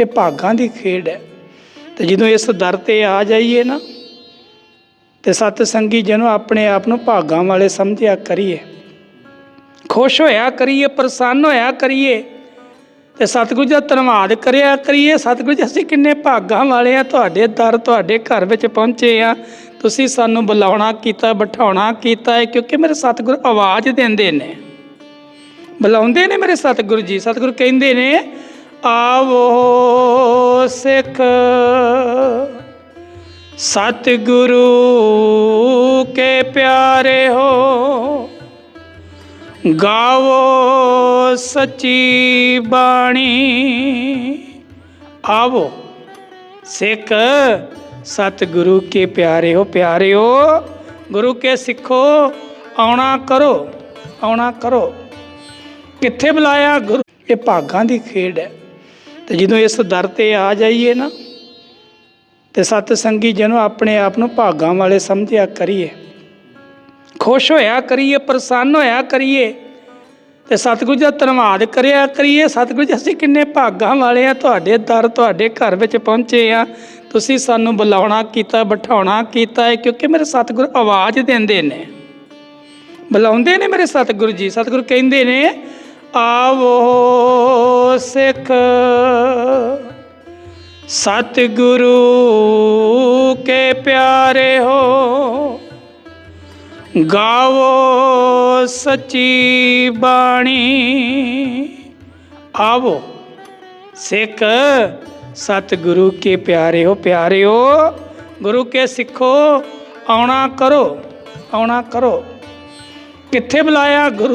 ਇਹ ਭਾਗਾਂ ਦੀ ਖੇਡ ਹੈ। ਤੇ ਜਦੋਂ ਇਸ ਦਰ ਤੇ ਆ ਜਾਈਏ ਨਾ, ਤੇ ਸਤ ਸੰਗੀ ਜਨੋ ਆਪਣੇ ਆਪ ਨੂੰ ਭਾਗਾਂ ਵਾਲੇ ਸਮਝਿਆ ਕਰੀਏ। ਖੁਸ਼ ਹੋਇਆ ਕਰੀਏ, ਪ੍ਰਸੰਨ ਹੋਇਆ ਕਰੀਏ, ਤੇ ਸਤਿਗੁਰੂ ਜੀ ਦਾ ਧੰਨਵਾਦ ਕਰਿਆ ਕਰੀਏ। ਸਤਿਗੁਰੂ ਜੀ, ਅਸੀਂ ਕਿੰਨੇ ਭਾਗਾਂ ਵਾਲੇ ਆ, ਤੁਹਾਡੇ ਦਰ, ਤੁਹਾਡੇ ਘਰ ਵਿੱਚ ਪਹੁੰਚੇ ਆ। ਤੁਸੀਂ ਸਾਨੂੰ ਬੁਲਾਉਣਾ ਕੀਤਾ, ਬਿਠਾਉਣਾ ਕੀਤਾ ਹੈ, ਕਿਉਂਕਿ ਮੇਰੇ ਸਤਿਗੁਰੂ ਆਵਾਜ਼ ਦਿੰਦੇ ਨੇ। ਬੁਲਾਉਂਦੇ ਨੇ ਮੇਰੇ ਸਤਿਗੁਰੂ ਜੀ, ਸਤਿਗੁਰੂ ਕਹਿੰਦੇ ਨੇ ਆਵੋ ਸਿੱਖ। ਸਤਿਗੁਰੂ ਕੇ ਪਿਆਰੇ ਹੋ। ਗਾਵੋ ਸੱਚੀ ਬਾਣੀ। ਆਵੋ ਸਿੱਖ, ਸਤਿਗੁਰੂ ਕੇ ਪਿਆਰੇ ਹੋ। ਪਿਆਰਿਓ, ਗੁਰੂ ਕੇ ਸਿੱਖੋ, ਆਉਣਾ ਕਰੋ ਆਉਣਾ ਕਰੋ। ਕਿੱਥੇ ਬੁਲਾਇਆ ਗੁਰੂ? ਇਹ ਭਾਗਾਂ ਦੀ ਖੇਡ ਹੈ। ਤੇ ਜਦੋਂ ਇਸ ਦਰ ਤੇ ਆ ਜਾਈਏ ਨਾ, ਤੇ ਸਤ ਸੰਗੀ ਜਨੋ ਆਪਣੇ ਆਪ ਨੂੰ ਭਾਗਾਂ ਵਾਲੇ ਸਮਝਿਆ ਕਰੀਏ। ਖੁਸ਼ ਹੋਇਆ ਕਰੀਏ, ਪ੍ਰਸੰਨ ਹੋਇਆ ਕਰੀਏ, ਤੇ ਸਤਿਗੁਰੂ ਜੀ ਦਾ ਧੰਨਵਾਦ ਕਰਿਆ ਕਰੀਏ। ਸਤਿਗੁਰੂ ਜੀ, ਅਸੀਂ ਕਿੰਨੇ ਭਾਗਾਂ ਵਾਲੇ ਆ, ਤੁਹਾਡੇ ਦਰ, ਤੁਹਾਡੇ ਘਰ ਵਿੱਚ ਪਹੁੰਚੇ ਆ। ਤੁਸੀਂ ਸਾਨੂੰ ਬੁਲਾਉਣਾ ਕੀਤਾ, ਬਿਠਾਉਣਾ ਕੀਤਾ ਹੈ, ਕਿਉਂਕਿ ਮੇਰੇ ਸਤਿਗੁਰੂ ਆਵਾਜ਼ ਦਿੰਦੇ ਨੇ। ਬੁਲਾਉਂਦੇ ਨੇ ਮੇਰੇ ਸਤਿਗੁਰੂ ਜੀ, ਸਤਿਗੁਰੂ ਕਹਿੰਦੇ ਨੇ, ਆਵੋ ਸਿੱਖ ਸਤਿਗੁਰੂ ਕੇ ਪਿਆਰੇ ਹੋ, ਗਾਵੋ ਸੱਚੀ ਬਾਣੀ। ਆਵੋ, ਸਿੱਖ ਸਤਿਗੁਰੂ ਕੇ ਪਿਆਰੇ ਹੋ ਪਿਆਰਿਓ ਗੁਰੂ ਕੇ ਸਿੱਖੋ, ਆਉਣਾ ਕਰੋ ਆਉਣਾ ਕਰੋ। ਕਿੱਥੇ ਬੁਲਾਇਆ ਗੁਰੂ